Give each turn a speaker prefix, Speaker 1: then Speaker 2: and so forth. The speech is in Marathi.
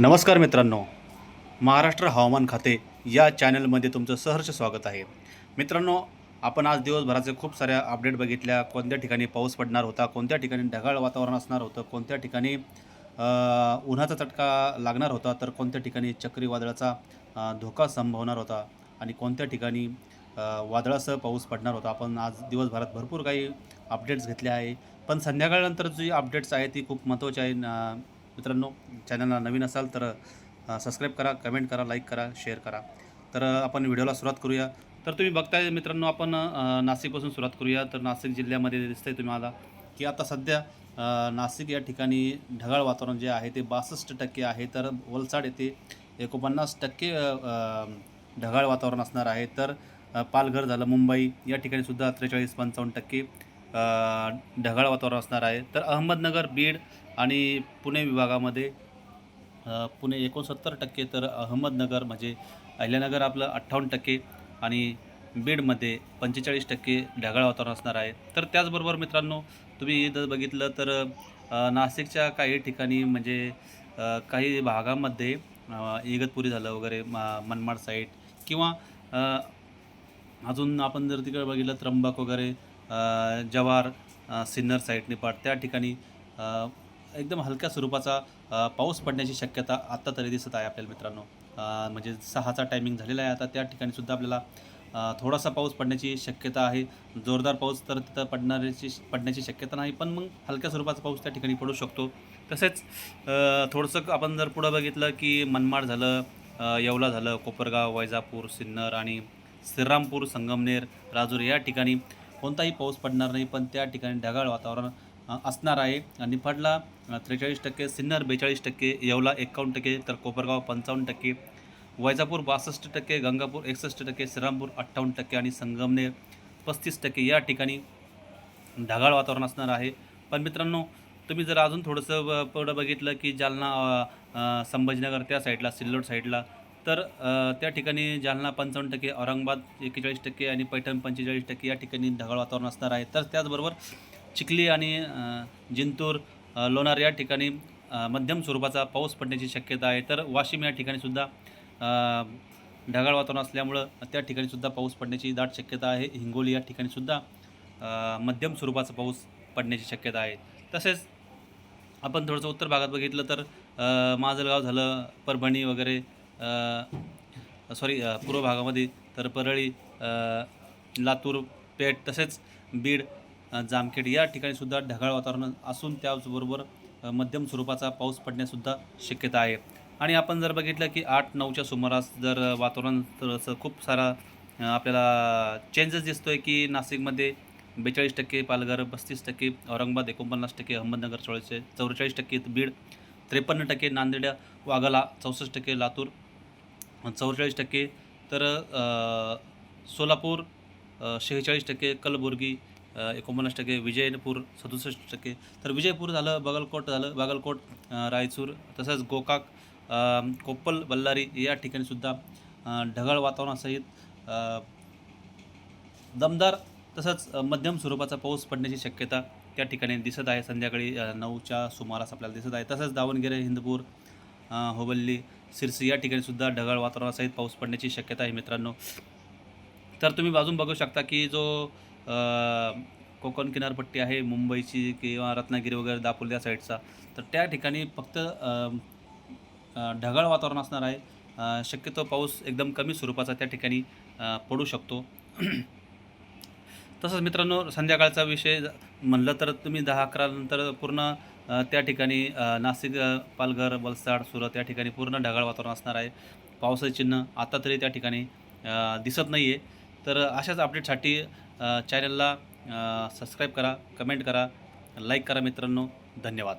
Speaker 1: नमस्कार मित्रांनो. महाराष्ट्र हवामान खाते या चॅनलमध्ये तुमचं सहर्ष स्वागत आहे. मित्रांनो आपण आज दिवसभराचे खूप साऱ्या अपडेट बघितल्या. कोणत्या ठिकाणी पाऊस पडणार होता कोणत्या ठिकाणी ढगाळ वातावरण असणार होतं कोणत्या ठिकाणी उन्हाचा चटका लागणार होता तर कोणत्या ठिकाणी चक्रीवादळाचा धोका संभवणार होता आणि कोणत्या ठिकाणी वादळासह पाऊस पडणार होता. आपण आज दिवसभरात भरपूर काही अपडेट्स घेतले आहे. पण संध्याकाळनंतर जी अपडेट्स आहे ती खूप महत्त्वाची आहे मित्रांनो चॅनलला नवीन असाल तर सबस्क्राईब करा कमेंट करा लाईक करा शेअर करा. तर आपण व्हिडिओला सुरुवात करूया. तर तुम्ही बघताय मित्रांनो आपण नाशिकपासून सुरुवात करूया. तर नाशिक जिल्ह्यामध्ये दिसतंय तुम्हाला की आता सध्या नाशिक या ठिकाणी ढगाळ वातावरण जे आहे ते बासष्ट टक्के आहे. तर वलसाड येथे एकोणपन्नास टक्के ढगाळ वातावरण असणार आहे. तर पालघर झालं मुंबई या ठिकाणी सुद्धा त्रेचाळीस पंचावन्न टक्के. ढगाळ वातावरण असणार आहे. तर अहमदनगर बीड आणि पुणे विभागामध्ये पुणे एकोणसत्तर टक्के तर अहमदनगर म्हणजे अहिल्यानगर आपलं अठ्ठावन्न टक्के आणि बीडमध्ये पंचेचाळीस टक्के ढगाळ वातावरण असणार आहे. तर त्याचबरोबर मित्रांनो तुम्ही जर बघितलं तर नाशिकच्या काही ठिकाणी म्हणजे काही भागामध्ये इगतपुरी झालं वगैरे मा मनमाड साईड किंवा अजून आपण जर तिकडे बघितलं त्र्यंबक वगैरे जवार सिन्नर साईड निपाट. त्या ठिकाणी एकदम हलक्या स्वरूपाचा पाऊस पडण्याची शक्यता आत्ता तरी दिसत आहे आपल्याला मित्रांनो. म्हणजे सहाचा टायमिंग झालेला आहे आता. त्या ठिकाणी सुद्धा आपल्याला थोडासा पाऊस पडण्याची शक्यता आहे. जोरदार पाऊस तर तिथं पडणाऱ्याची पडण्याची शक्यता नाही पण मग हलक्या स्वरूपाचा पाऊस त्या ठिकाणी पडू शकतो. तसेच थोडंसं आपण जर पुढं बघितलं की मनमाड झालं येवला झालं कोपरगाव वैजापूर सिन्नर आणि श्रीरामपूर संगमनेर राजूर या ठिकाणी कोणताही पाऊस पडणार नाही पण त्या ठिकाणी ढगाळ वातावरण असणार आहे. निफाडला त्रेचाळीस टक्के सिन्नर बेचाळीस टक्के येवला एकावन्न टक्के तर कोपरगाव पंचावन्न टक्के वैजापूर बासष्ट टक्के गंगापूर एकसष्ट टक्के श्रीरामपूर अठ्ठावन्न टक्के आणि संगमनेर पस्तीस टक्के या ठिकाणी ढगाळ वातावरण असणार आहे. पण मित्रांनो तुम्ही जर अजून थोडंसं पुढं बघितलं की जालना संभाजीनगर त्या साईडला सिल्लोड साईडला तर त्या ठिकाणी जालना पंचावन्न टक्के औरंगाबाद एक्केचाळीस टक्के आणि पैठण पंचेचाळीस टक्के या ठिकाणी ढगाळ वातावरण असणार आहे. तर त्याचबरोबर चिखली आणि जिंतूर लोणार या ठिकाणी मध्यम स्वरूपाचा पाऊस पडण्याची शक्यता आहे. तर वाशिम या ठिकाणीसुद्धा ढगाळ वातावरण असल्यामुळं त्या ठिकाणीसुद्धा पाऊस पडण्याची दाट शक्यता आहे. हिंगोली या ठिकाणीसुद्धा मध्यम स्वरूपाचा पाऊस पडण्याची शक्यता आहे. तसेच आपण थोडंसं उत्तर भागात बघितलं तर माजलगाव झालं परभणी वगैरे सॉरी पूर्व भागामध्ये तर परळी लातूर पेठ तसेच बीड जामखेड या ठिकाणीसुद्धा ढगाळ वातावरण असून त्याचबरोबर मध्यम स्वरूपाचा पाऊस पडण्यासुद्धा शक्यता आहे. आणि आपण जर बघितलं की आठ नऊच्या सुमारास जर वातावरण थोडंसं खूप सारा आपल्याला चेंजेस दिसतो आहे की नाशिकमध्ये बेचाळीस टक्के पालघर पस्तीस टक्के औरंगाबाद एकोणपन्नास टक्के अहमदनगर चौळीस चौवेचाळीस टक्के बीड त्रेपन्न टक्के नांदेड वाघाला चौसष्ट टक्के लातूर चौवेचाळीस टक्के. तर सोलापूर शेहेचाळीस टक्के कलबुर्गी एकोणपन्नास टक्के विजयपूर सदुसष्ट टक्के. तर विजयपूर झालं बागलकोट झालं बागलकोट रायचूर तसंच गोकाक कोप्पल बल्लारी या ठिकाणीसुद्धा ढगाळ वातावरणासहित दमदार तसंच मध्यम स्वरूपाचा पाऊस पडण्याची शक्यता त्या ठिकाणी दिसत आहे. संध्याकाळी नऊच्या सुमारास आपल्याला दिसत आहे. तसंच दावणगिरे हिंदपूर होबल्ली सिरसी या ठिकाणी सुद्धा ढगाळ वातावरणासहित पाऊस पडण्याची शक्यता आहे मित्रांनो. तर तुम्ही बाजून बघू शकता की जो कोकण किनारपट्टी आहे मुंबईची किंवा रत्नागिरी वगैरे दापोली या साईडचा तर त्या ठिकाणी फक्त ढगाळ वातावरण असणार आहे. शक्यतो पाऊस एकदम कमी स्वरूपाचा त्या ठिकाणी पडू शकतो. तसंच मित्रांनो संध्याकाळचा विषय म्हणलं तर तुम्ही दहा अकरा नंतर पूर्ण त्या ठिकाणी नाशिक पालघर वलसाड सुरत या ठिकाणी पूर्ण ढगाळ वातावरण असणार आहे. पावसाचे चिन्ह आता तरी त्या ठिकाणी दिसत नाही आहे तर अशाच अपडेटसाठी चॅनलला सबस्क्राईब करा कमेंट करा लाईक करा मित्रांनो. धन्यवाद.